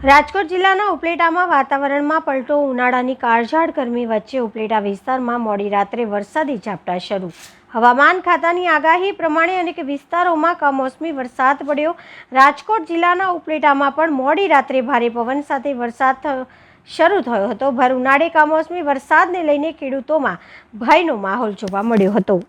રાજકોટ જિલ્લાના ઉપલેટામાં વાતાવરણમાં પલટો, ઉનાળાની કાળઝાળ, ગરમી વચ્ચે ઉપલેટા વિસ્તારમાં મોડી રાત્રે વરસાદી ઝાપટા શરૂ. હવામાન ખાતાની આગાહી પ્રમાણે અનેક વિસ્તારોમાં કમોસમી વરસાદ પડ્યો. રાજકોટ જિલ્લાના ઉપલેટામાં પણ મોડી રાત્રે ભારે પવન સાથે વરસાદ શરૂ થયો હતો. ભર ઉનાળે કમોસમી વરસાદને લઈને ખેડૂતોમાં ભયનો માહોલ જોવા મળ્યો હતો.